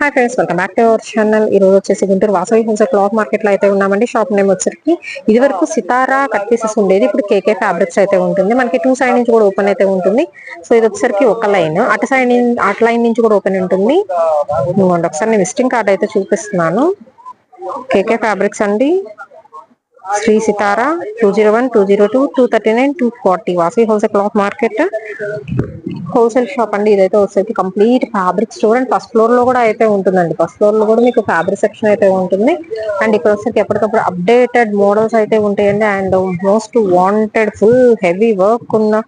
Hi friends welcome back to our channel ఈ రోజు వచ్చేసి గుంటూరు వాసవి హింస క్లాత్ మార్కెట్లో అయితే ఉన్నామండి. షాప్ నేమ్ వచ్చరికి ఇది వరకు సితారా కట్ పీసెస్ ఉండేది. ఇప్పుడు కేకే ఫ్యాబ్రిక్స్ అయితే ఉంటుంది. మనకి టూ సైడ్ నుంచి కూడా ఓపెన్ అయితే ఉంటుంది. సో ఇది వచ్చేసరికి ఒక లైన్ అటు సైడ్ అటు లైన్ నుంచి కూడా ఓపెన్ ఉంటుంది. ఒకసారి నేను విజిటింగ్ కార్డ్ అయితే చూపిస్తున్నాను. కేకే ఫ్యాబ్రిక్స్ అండి. Shri Sitara two zero one two zero two two thirty nine two forty Vasavi wholesale cloth market. Wholesale shop అండి ఇదైతే వచ్చేసి complete fabric store and first ఫ్లోర్లో కూడా అయితే ఉంటుందండి. ఫస్ట్ ఫ్లోర్లో కూడా మీకు ఫ్యాబ్రిక్ సెక్షన్ అయితే ఉంటుంది. అండ్ ఇక్కడ వచ్చేసి ఎప్పటికప్పుడు అప్డేటెడ్ మోడల్స్ అయితే ఉంటాయండి. And most wanted full heavy work ఉన్న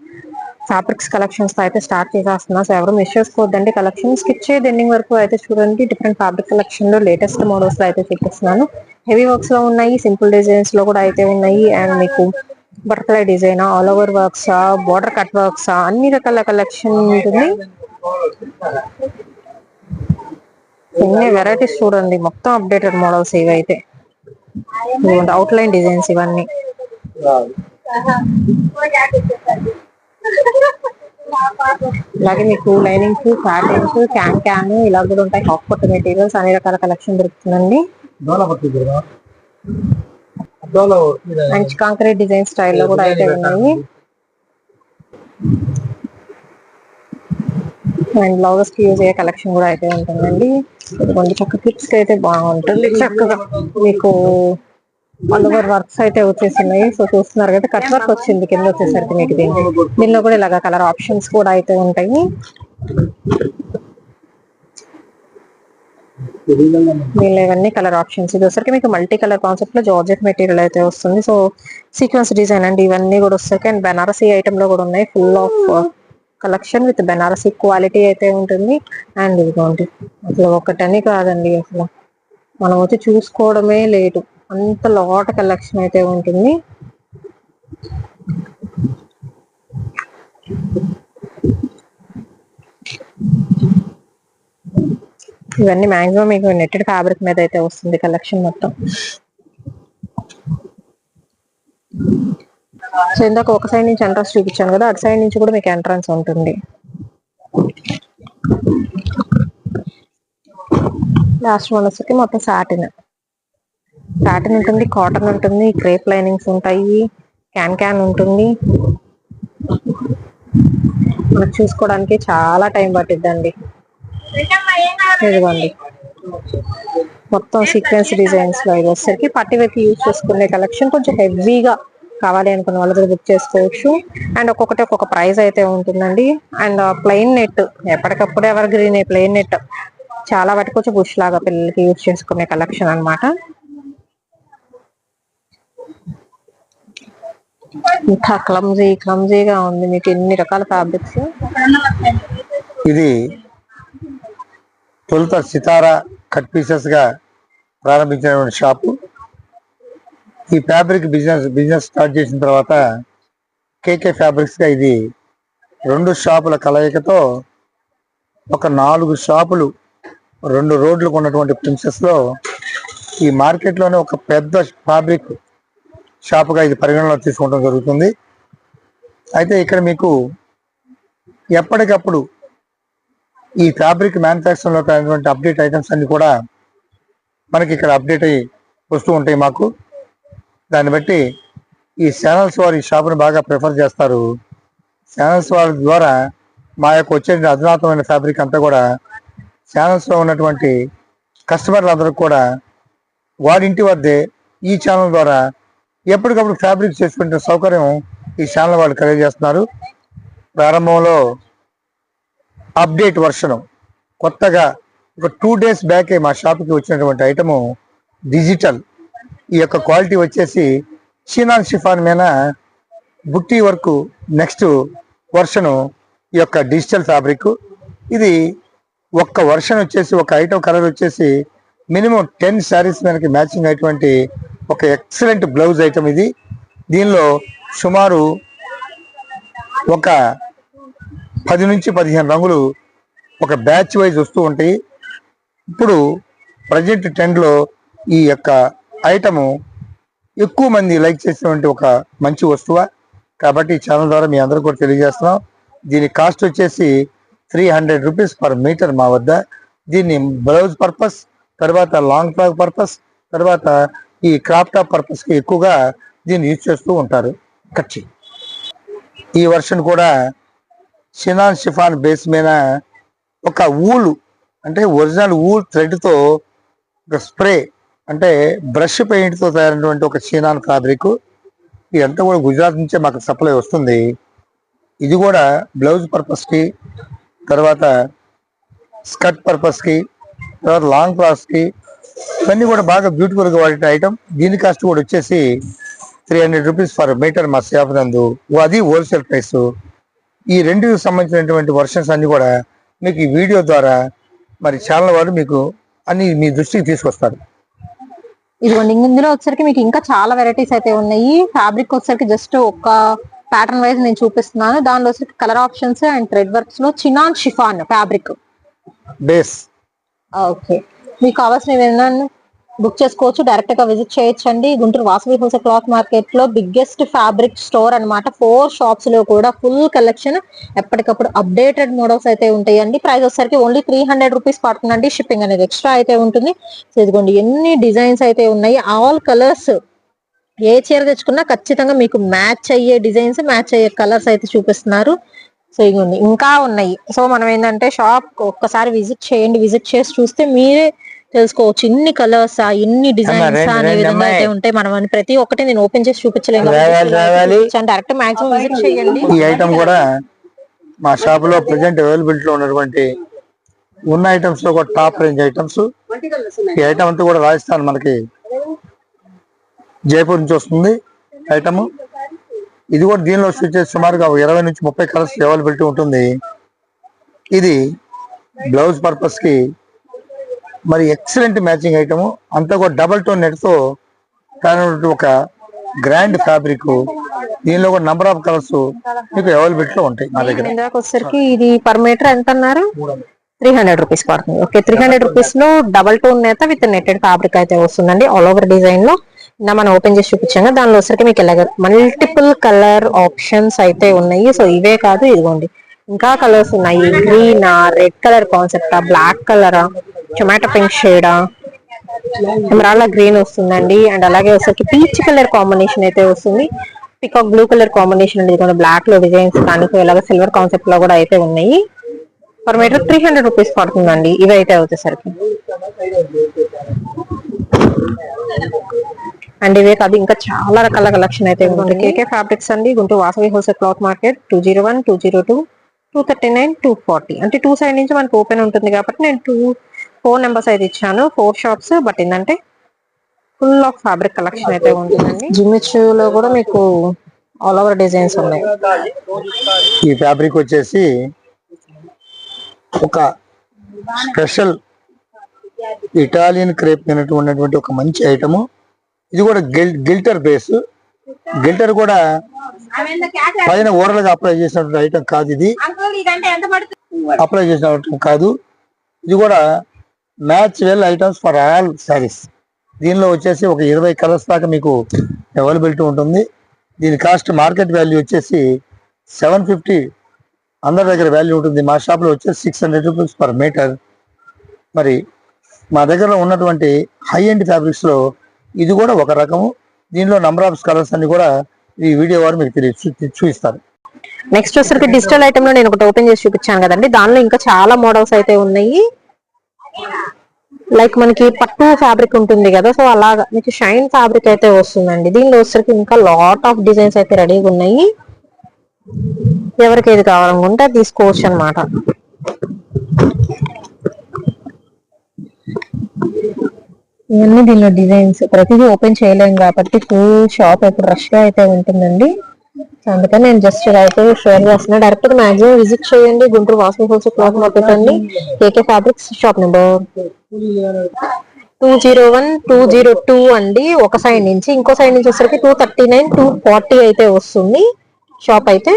ఫ్యాబ్రిక్స్ కలెక్షన్స్ అయితే స్టార్ట్ చేసేస్తున్నా. సో ఎవరు మిస్ చేసుకోవద్దండి. కలెక్షన్ స్కిప్ చేయదు. ఎండింగ్ వరకు అయితే చూడండి. డిఫరెంట్ ఫ్యాబ్రిక్ కలెక్షన్లో లేటెస్ట్ మోడల్స్ అయితే చూపిస్తున్నాను. హెవీ వర్క్స్లో ఉన్నాయి సింపుల్ డిజైన్స్లో కూడా అయితే ఉన్నాయి. అండ్ మీకు butterfly design all over works border cut works అన్ని రకాల కలెక్షన్ ఉంటుంది. ఎన్ని వెరైటీస్ చూడండి మొత్తం అప్డేటెడ్ మోడల్స్ ఇవైతే అవుట్ లైన్ డిజైన్స్ ఇవన్నీ. అలాగే మీకు లైనింగ్స్ ప్యాటర్న్స్ క్యాన్ క్యాన్ ఇలా కూడా ఉంటాయి. హాఫ్ పట్టు మెటీరియల్స్ అన్ని రకాల కలెక్షన్ దొరుకుతుందండి. మంచి కాంక్రీట్ డిజైన్ స్టైల్లో కూడా అయితే ఉన్నాయి. అండ్ బ్లౌజెస్కి యూజ్ అయ్యే కలెక్షన్ కూడా అయితే ఉంటుందండి. కొన్ని చక్క కిట్స్కి అయితే బాగుంటుంది. చక్కగా మీకు ఆల్ ఓవర్ వర్క్స్ అయితే వచ్చేసినాయి. సో చూస్తున్నారు కదా కట్ వర్క్ వచ్చింది కింద వచ్చేసరికి మీకు దీనికి దీనిలో కూడా ఇలాగ కలర్ ఆప్షన్స్ కూడా అయితే ఉంటాయి. దీనిలో ఇవన్నీ కలర్ ఆప్షన్స్ ఇది వచ్చరికి మీకు మల్టీ కలర్ కాన్సెప్ట్లో జార్జెట్ మెటీరియల్ అయితే వస్తుంది. సో సీక్వెన్స్ డిజైన్ అండి ఇవన్నీ కూడా వస్తాయి అండ్ బెనారసీ ఐటమ్లో కూడా ఉన్నాయి. Full of collection with Banarasi quality అయితే ఉంటుంది. అండ్ ఇదిగోండి. అసలు ఒకటని కాదండి అసలు. మనం వచ్చి చూసుకోవడమే లేటు అంత లాట్ కలెక్షన్ అయితే ఉంటుంది. ఇవన్నీ మాక్సిమం మీకు నెట్టెడ్ ఫ్యాబ్రిక్ మీద అయితే వస్తుంది కలెక్షన్ మొత్తం. సో ఇందాక ఒక సైడ్ నుంచి ఎంట్రన్స్ చూపించాను కదా అటు సైడ్ నుంచి కూడా మీకు ఎంట్రన్స్ ఉంటుంది. లాస్ట్ వన్ మొత్తం సాటిన్ సాటిన్ ఉంటుంది కాటన్ ఉంటుంది క్రేప్ లైనింగ్స్ ఉంటాయి క్యాన్ క్యాన్ ఉంటుంది. మనకు చూసుకోవడానికి చాలా టైం పట్టిద్దండి. ఇదిగోండి. మొత్తం సీక్వెన్స్ డిజైన్స్లో ఇది వచ్చేసరికి పట్టి యూజ్ చేసుకునే కలెక్షన్ కొంచెం హెవీగా కావాలి అనుకున్న వాళ్ళు బుక్ చేసుకోవచ్చు. అండ్ ఒక్కొక్కటి ఒక్కొక్క ప్రైస్ అయితే ఉంటుందండి. అండ్ ప్లెయిన్ నెట్ ఎప్పటికప్పుడు ఎవర్ గ్రీన్ ప్లెయిన్ నెట్ చాలా వాటికి వచ్చి బుష్ లాగా పిల్లలకి యూజ్ చేసుకునే కలెక్షన్ అన్నమాట. ఇంకా క్లమ్జీ క్లమ్జీగా ఉంది. మీకు ఎన్ని రకాల ఫ్యాబ్రిక్స్ ఇది తొలుత సితారా కట్ పీసెస్గా ప్రారంభించినటువంటి షాపు ఈ ఫ్యాబ్రిక్ బిజినెస్ బిజినెస్ స్టార్ట్ చేసిన తర్వాత కేకే ఫ్యాబ్రిక్స్గా ఇది రెండు షాపుల కలయికతో ఒక నాలుగు షాపులు రెండు రోడ్లకు ఉన్నటువంటి ప్రిన్సెస్లో ఈ మార్కెట్లోనే ఒక పెద్ద ఫ్యాబ్రిక్ షాపుగా ఇది పరిగణలో తీసుకోవడం జరుగుతుంది. అయితే ఇక్కడ మీకు ఎప్పటికప్పుడు ఈ ఫ్యాబ్రిక్ మ్యానుఫ్యాక్చరింగ్లో అయినటువంటి అప్డేట్ ఐటమ్స్ అన్ని కూడా మనకి ఇక్కడ అప్డేట్ అయ్యి వస్తూ ఉంటాయి మాకు. దాన్ని బట్టి ఈ ఛానల్స్ వారు ఈ షాప్ని బాగా ప్రిఫర్ చేస్తారు. ఛానల్స్ వారి ద్వారా మా యొక్క వచ్చే అధునాతమైన ఫ్యాబ్రిక్ అంతా కూడా ఛానల్స్లో ఉన్నటువంటి కస్టమర్లు కూడా వారింటి వద్దే ఈ ఛానల్ ద్వారా ఎప్పటికప్పుడు ఫ్యాబ్రిక్ చేసుకునే సౌకర్యం ఈ ఛానల్ వాళ్ళు కలిగజేస్తున్నారు. ప్రారంభంలో అప్డేట్ వర్షను కొత్తగా ఒక టూ డేస్ బ్యాకే మా షాప్కి వచ్చినటువంటి ఐటము డిజిటల్ ఈ యొక్క క్వాలిటీ వచ్చేసి చీనాన్ షిఫాన్ మీద బుట్టి వర్క్ నెక్స్ట్ వర్షను ఈ యొక్క డిజిటల్ ఫ్యాబ్రిక్ ఇది ఒక్క వర్షన్ వచ్చేసి ఒక ఐటమ్ కలర్ వచ్చేసి మినిమం టెన్ శారీస్ మనకి మ్యాచింగ్ అయినటువంటి ఒక ఎక్సలెంట్ బ్లౌజ్ ఐటమ్ ఇది. దీనిలో సుమారు ఒక పది నుంచి పదిహేను రంగులు ఒక బ్యాచ్ వైజ్ వస్తూ ఉంటాయి. ఇప్పుడు ప్రజెంట్ ట్రెండ్లో ఈ యొక్క ఐటము ఎక్కువ మంది లైక్ చేసినటువంటి ఒక మంచి వస్తువ. కాబట్టి ఈ ఛానల్ ద్వారా మీ అందరూ కూడా తెలియజేస్తున్నాం. దీని కాస్ట్ వచ్చేసి three hundred rupees per metre మా వద్ద. దీన్ని బ్లౌజ్ పర్పస్ తర్వాత లాంగ్ ఫ్రాక్ పర్పస్ తర్వాత ఈ క్రాప్ టాప్ పర్పస్కి ఎక్కువగా దీన్ని యూజ్ చేస్తూ ఉంటారు. కచ్చి ఈ వర్షన్ కూడా షినాన్ షిఫాన్ బేస్ మీద ఒక ఊలు అంటే ఒరిజినల్ ఊల్ థ్రెడ్తో ఒక స్ప్రే అంటే బ్రష్ పెయింట్తో తయారైనటువంటి ఒక షినాన్ ఫ్యాబ్రిక్ ఇదంతా కూడా గుజరాత్ నుంచే మాకు సప్లై వస్తుంది. ఇది కూడా బ్లౌజ్ పర్పస్కి తర్వాత స్కర్ట్ పర్పస్కి తర్వాత లాంగ్ క్లాస్కి ఇవన్నీ కూడా బాగా బ్యూటిఫుల్గా వాడే ఐటమ్. దీని కాస్ట్ కూడా వచ్చేసి three hundred rupees for metre మా షాప్ నందు అది హోల్సేల్ ప్రైస్. ఈ రెండు సంబంధించినటువంటి వర్షన్స్ అన్ని కూడా మీకు ఈ వీడియో ద్వారా మరి ఛానల్ వారు మీకు అన్ని మీ దృష్టికి తీసుకొస్తారు. ఇదిగోండి ఇందులో వచ్చరికి మీకు ఇంకా చాలా వెరైటీస్ అయితే ఉన్నాయి. ఫ్యాబ్రిక్ వచ్చరికి జస్ట్ ఒక ప్యాటర్న్ వైజ్ నేను చూపిస్తున్నాను. దానిలో వచ్చరికి colour options and thread వర్క్స్లో chinon chiffon fabric base okay మీకు కావాల్సినవి ఏమైనా బుక్ చేసుకోవచ్చు డైరెక్ట్గా విజిట్ చేయొచ్చండి. గుంటూరు వాసవి హోస క్లాత్ మార్కెట్లో బిగ్గెస్ట్ ఫ్యాబ్రిక్ స్టోర్ అన్నమాట. ఫోర్ షాప్స్లో కూడా ఫుల్ కలెక్షన్ ఎప్పటికప్పుడు అప్డేటెడ్ మోడల్స్ అయితే ఉంటాయండి. ప్రైస్ వచ్చేసరికి ఓన్లీ త్రీ హండ్రెడ్ రూపీస్ పడుతుందండి. షిప్పింగ్ అనేది ఎక్స్ట్రా అయితే ఉంటుంది. సో ఇదిగోండి ఎన్ని డిజైన్స్ అయితే ఉన్నాయి. ఆల్ కలర్స్ ఏ చీర తెచ్చుకున్నా ఖచ్చితంగా మీకు మ్యాచ్ అయ్యే డిజైన్స్ మ్యాచ్ అయ్యే కలర్స్ అయితే చూపిస్తున్నారు. సో ఇవి ఇంకా ఉన్నాయి. సో మనం ఏంటంటే షాప్ ఒక్కసారి విజిట్ చేయండి. విజిట్ చేసి చూస్తే మీరే తెలుసుకోవచ్చు. ఇన్ని కలర్స్ ఇన్ని డిజైన్స్ అనే విధంగా. అయితే ఉంటాయి. మనం అని ప్రతి ఒక్కటి నేను ఓపెన్ చేసి రావాలి. డైరెక్ట్ మాక్సిమం విజిట్ చేయండి. ఈ ఐటమ్ కూడా మా షాప్లో ప్రెసెంట్ అవైలబిలిటీ లో ఉన్నటువంటి ఉన్న ఐటమ్స్లో కూడా టాప్ రేంజ్ ఐటమ్స్. ఈ ఐటమ్ అంతా కూడా రాజస్థాన్ మనకి జైపూర్ నుంచి వస్తుంది ఐటమ్. ఇది కూడా దీనిలో వచ్చేసి సుమారుగా ఇరవై నుంచి ముప్పై కలర్స్ అవైలబిలిటీ ఉంటుంది. ఇది బ్లౌజ్ పర్పస్కి మరి ఎక్సలెంట్ మ్యాచింగ్ ఐటమ్ అంతా కూడా డబల్ టోన్ నెట్తో ఒక గ్రాండ్ ఫ్యాబ్రిక్ దీనిలో కూడా నంబర్ ఆఫ్ కలర్స్ మీకు అవైలబిలిటీ లో ఉంటాయి మా దగ్గర. వచ్చేసరికి ఇది పర్ మీటర్ ఎంత అన్నారు? త్రీ హండ్రెడ్ రూపీస్ పడుతుంది. ఓకే త్రీ హండ్రెడ్ రూపీస్లో డబల్ టోన్ నేత విత్ నెట్టెడ్ ఫ్యాబ్రిక్ అయితే వస్తుందండి. ఆల్ ఓవర్ డిజైన్లో. నా మనం ఓపెన్ చేసి చూపించాము దానిలో వచ్చరికి మీకు ఇలాగ మల్టిపుల్ కలర్ ఆప్షన్స్ అయితే ఉన్నాయి. సో ఇవే కాదు ఇదిగోండి. ఇంకా కలర్స్ ఉన్నాయి. Green red colour concept black colour tomato pink షేడా emerald green వస్తుందండి. అండ్ అలాగే వచ్చేసరికి పీచ్ కలర్ కాంబినేషన్ అయితే వస్తుంది. పికాక్ బ్లూ కలర్ కాంబినేషన్ అండి ఇది బ్లాక్లో డిజైన్స్ కానీ సో ఇలాగ సిల్వర్ కాన్సెప్ట్లో కూడా అయితే ఉన్నాయి. Per metre three hundred rupees పడుతుందండి. ఇవి అయితే వచ్చేసరికి. అండ్ ఇవే కాదు ఇంకా చాలా రకాల కలెక్షన్ అయితే ఉంటుంది కేకే ఫ్యాబ్రిక్స్ అండి. Guntur Vasavi wholesale cloth market two zero one two zero two two thirty nine two forty అంటే టూ సైడ్ నుంచి మనకు ఓపెన్ ఉంటుంది కాబట్టి నేను టూ ఫోర్ నెంబర్స్ అయితే ఇచ్చాను. ఫోర్ షాప్స్ బట్ ఏంటంటే ఫుల్ ఆఫ్ ఫ్యాబ్రిక్ కలెక్షన్ అయితే ఉంటుందండి. జిమ్మిచ్లో కూడా మీకు ఆల్ ఓవర్ డిజైన్స్ ఉన్నాయి. ఈ ఫ్యాబ్రిక్ వచ్చేసి ఒక స్పెషల్ ఇటాలియన్ క్రేప్ ఉన్నటువంటి ఒక మంచి ఐటమ్ ఇది కూడా గిల్ గిల్టర్ బేస్ గిల్టర్ కూడా పైన ఓరల్గా అప్లై చేసినటువంటి ఐటమ్ కాదు ఇది. అప్లై చేసిన కాదు. ఇది కూడా match well items for all saris. దీనిలో వచ్చేసి ఒక ఇరవై కలర్స్ దాకా మీకు అవైలబిలిటీ ఉంటుంది. దీని కాస్ట్ మార్కెట్ వాల్యూ వచ్చేసి సెవెన్ ఫిఫ్టీ. అందరి దగ్గర వాల్యూ ఉంటుంది. మా షాప్లో వచ్చేసి six hundred rupees per metre. మరి మా దగ్గర ఉన్నటువంటి హై ఎండ్ ఫ్యాబ్రిక్స్లో ఇది కూడా ఒక రకము. దీనిలో నంబర్ ఆఫ్ కలర్స్ అన్ని కూడా ఈ వీడియో వారు మీకు తెలియ చూ- చూపిస్తారు. నెక్స్ట్ వచ్చరికి డిజిటల్ ఐటమ్లో నేను ఒకటి ఓపెన్ చేసి చూపించాను కదండి. దానిలో ఇంకా చాలా మోడల్స్ అయితే ఉన్నాయి. లైక్ మనకి పట్టు ఫ్యాబ్రిక్ ఉంటుంది కదా సో అలాగా మీకు షైన్ ఫ్యాబ్రిక్ అయితే వస్తుందండి. దీనిలో వచ్చరికి ఇంకా లాట్ ఆఫ్ డిజైన్స్ అయితే రెడీగా ఉన్నాయి. ఎవరికి ఏది కావాలనుకుంటే అది తీసుకోవచ్చు అనమాట ఇవన్నీ దీనిలో డిజైన్స్ ప్రతిదీ ఓపెన్ చేయలేము కాబట్టి ఫుల్ షాప్ ఎప్పుడు రష్గా అయితే ఉంటుందండి. అందుకని నేను జస్ట్ అయితే షేర్ చేస్తున్నా. డైరెక్ట్గా మాక్సిమం విజిట్ చేయండి. గుంటూరు వాసవి హోల్స్ క్లాత్ మార్కెట్ అండి KK fabrics shop number two zero one two zero two అండి. ఒక సైడ్ నుంచి ఇంకో సైడ్ నుంచి వచ్చేసరికి two thirty nine two forty అయితే వస్తుంది. షాప్ అయితే.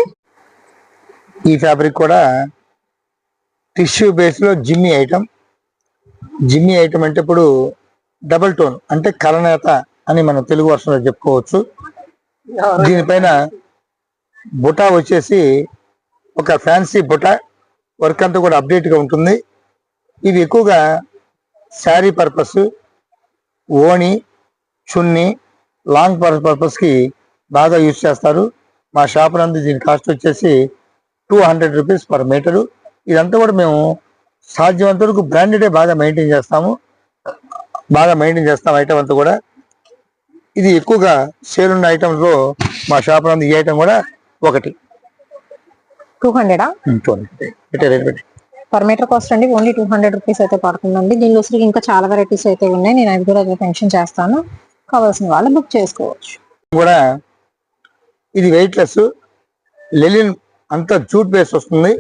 ఈ ఫ్యాబ్రిక్ కూడా టిష్యూ బేస్లో జిమ్మి ఐటమ్ జిమ్మి ఐటమ్ అంటే ఇప్పుడు డబుల్ టోన్ అంటే కలనేత అని మనం తెలుగు వర్షంలో చెప్పుకోవచ్చు. దీనిపైన బుటా వచ్చేసి ఒక ఫ్యాన్సీ బుటా వర్క్ అంతా కూడా అప్డేట్గా ఉంటుంది. ఇవి ఎక్కువగా శారీ పర్పస్ ఓణి చున్ని లాంగ్ పర్పస్కి బాగా యూజ్ చేస్తారు. మా షాప్ నందు దీని కాస్ట్ వచ్చేసి two hundred rupees per metre ఇదంతా కూడా మేము సాధ్యమంత వరకు బ్రాండెడే బాగా మెయింటైన్ చేస్తాము. బాగా మెయింటైన్ చేస్తాం ఐటమ్ అంతా కూడా. ఇది ఎక్కువగా సేల్ ఉన్న ఐటమ్స్లో మా షాప్ నందు ఈ ఐటమ్ కూడా ఒకటి. టూ హండ్రెడా రేట్ పెట్టి పర్ మీటర్ కాస్ట్ అండి ఓన్లీ టూ హండ్రెడ్ రూపీస్ అయితే పడుతుందండి. దీనిలో వచ్చరికి ఇంకా చాలా వెరైటీస్ అయితే ఉన్నాయి. నేను అవి కూడా మెన్షన్ చేస్తాను. కావాల్సిన వాళ్ళు బుక్ చేసుకోవచ్చు. కూడా ఇది వెయిట్లెస్ లెలిన్ అంతా జూట్ బేస్ వస్తుంది.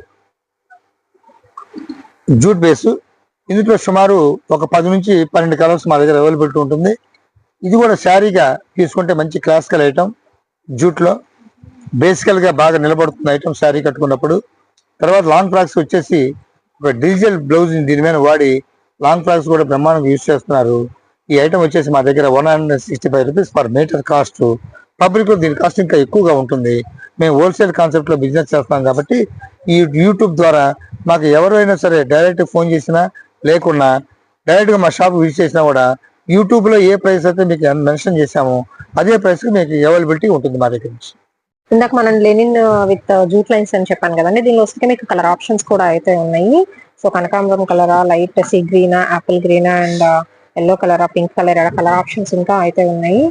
జూట్ బేస్ ఇందులో సుమారు ఒక పది నుంచి పన్నెండు కలర్స్ మా దగ్గర అవైలబిలిటీ ఉంటుంది. ఇది కూడా శారీగా తీసుకుంటే మంచి క్లాసికల్ ఐటమ్ జూట్లో బేసికల్గా బాగా నిలబడుతుంది ఐటమ్ శారీ కట్టుకున్నప్పుడు తర్వాత లాంగ్ ఫ్రాక్స్ వచ్చేసి ఒక డిజిటల్ బ్లౌజ్ దీని మీద వాడి లాంగ్ ఫ్రాక్స్ కూడా బ్రహ్మాండంగా యూజ్ చేస్తున్నారు. ఈ ఐటమ్ వచ్చేసి మా దగ్గర one hundred sixty five rupees per metre cost పబ్లిక్లో దీని కాస్ట్ ఇంకా ఎక్కువగా ఉంటుంది. మేము హోల్సేల్ కాన్సెప్ట్లో బిజినెస్ చేస్తాం కాబట్టి ఈ యూట్యూబ్ ద్వారా మాకు ఎవరైనా సరే డైరెక్ట్ ఫోన్ చేసినా లేకున్నా డైరెక్ట్గా మా షాప్ విజిట్ చేసినా కూడా యూట్యూబ్లో ఏ ప్రైస్ అయితే మీకు మెన్షన్ చేశామో అదే ప్రైస్కి మీకు అవైలబిలిటీ ఉంటుంది మా దగ్గర నుంచి. ఇందాక మనం లెనిన్ విత్ జూట్ లైన్స్ అని చెప్పాను కదండి దీనిలో వస్తే మీకు కలర్ ఆప్షన్స్ కూడా అయితే ఉన్నాయి. సో కనకాంబరం కలరా లైట్ సీ గ్రీనా యాపిల్ గ్రీనా అండ్ ఎల్లో కలరా పింక్ కలర్ కలర్ ఆప్షన్స్ ఇంకా అయితే ఉన్నాయి.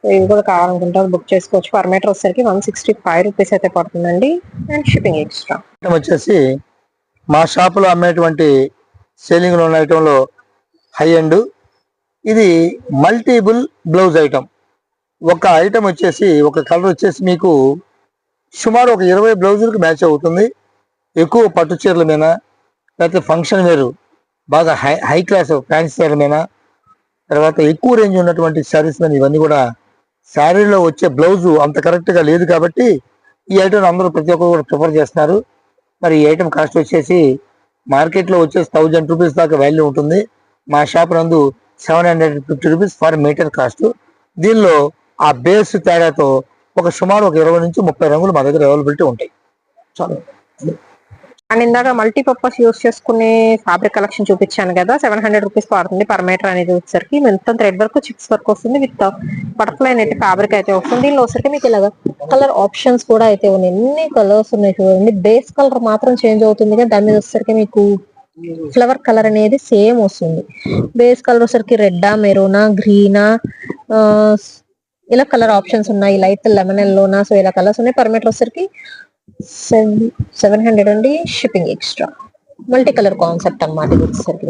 సో ఇవి కూడా కావాలనుకుంటే బుక్ చేసుకోవచ్చు. పర్ మీటర్ వచ్చేసరికి వన్ సిక్స్టీ ఫైవ్ రూపీస్ అయితే పడుతుందండి అండ్ షిప్పింగ్ ఎక్స్ట్రా. వచ్చేసి మా షాపులో అమ్మేటువంటి సేలింగ్లో ఉన్న ఐటమ్లో హై ఎండ్. ఇది మల్టిపుల్ బ్లౌజ్ ఐటమ్ ఒక ఐటమ్ వచ్చేసి ఒక కలర్ వచ్చేసి మీకు సుమారు ఒక ఇరవై బ్లౌజులకు మ్యాచ్ అవుతుంది. ఎక్కువ పట్టు చీరల మీద లేకపోతే ఫంక్షన్ వేరు బాగా హై హై క్లాస్ ఫ్యాన్సీ చీరల మీద తర్వాత ఎక్కువ రేంజ్ ఉన్నటువంటి శారీస్ మీద ఇవన్నీ కూడా శారీలో వచ్చే బ్లౌజు అంత కరెక్ట్గా లేదు కాబట్టి ఈ ఐటమ్ అందరూ ప్రతి ఒక్కరు కూడా ప్రిఫర్ చేస్తున్నారు. మరి ఈ ఐటమ్ కాస్ట్ వచ్చేసి మార్కెట్లో వచ్చేసి థౌజండ్ రూపీస్ దాకా వాల్యూ ఉంటుంది. మా షాప్ నందు seven hundred fifty rupees for metre cost దీనిలో ఆ బేస్ తేడాతో ఒక సుమారు ఒక ఇరవై నుంచి ముప్పై రంగులు మా దగ్గర అవైలబిలిటీ ఉంటాయి. చాలు. అండ్ ఇందాక మల్టీపర్పస్ యూస్ చేసుకునే ఫ్యాబ్రిక్ కలెక్షన్ చూపించాను కదా సెవెన్ హండ్రెడ్ రూపీస్ పడుతుంది పర్ మీటర్ అనేది వచ్చేసరికి. మొత్తం థ్రెడ్ వర్క్ చిప్స్ వర్క్ వస్తుంది విత్ బటర్ఫ్లై అనేది ఫ్యాబ్రిక్ అయితే వస్తుంది. దీనిలో వచ్చరికి మీకు ఇలాగా కలర్ ఆప్షన్స్ కూడా అయితే ఉన్నాయి. ఎన్ని కలర్స్ ఉన్నాయి చూడండి. బేస్ కలర్ మాత్రం చేంజ్ అవుతుంది కానీ దాని మీద వచ్చేసరికి మీకు ఫ్లవర్ కలర్ అనేది సేమ్ వస్తుంది. బేస్ కలర్ వచ్చరికి రెడ్డా మెరూనా గ్రీనా ఇలా కలర్ ఆప్షన్స్ ఉన్నాయి? లైట్ లెమన్ ఎల్లోనా సో ఇలా కలర్స్ ఉన్నాయి. పర్ మీటర్ వచ్చరికి సెవెన్ హండ్రెడ్ అండి shipping extra multi colour concept అనమాట ఇది వచ్చేసరికి.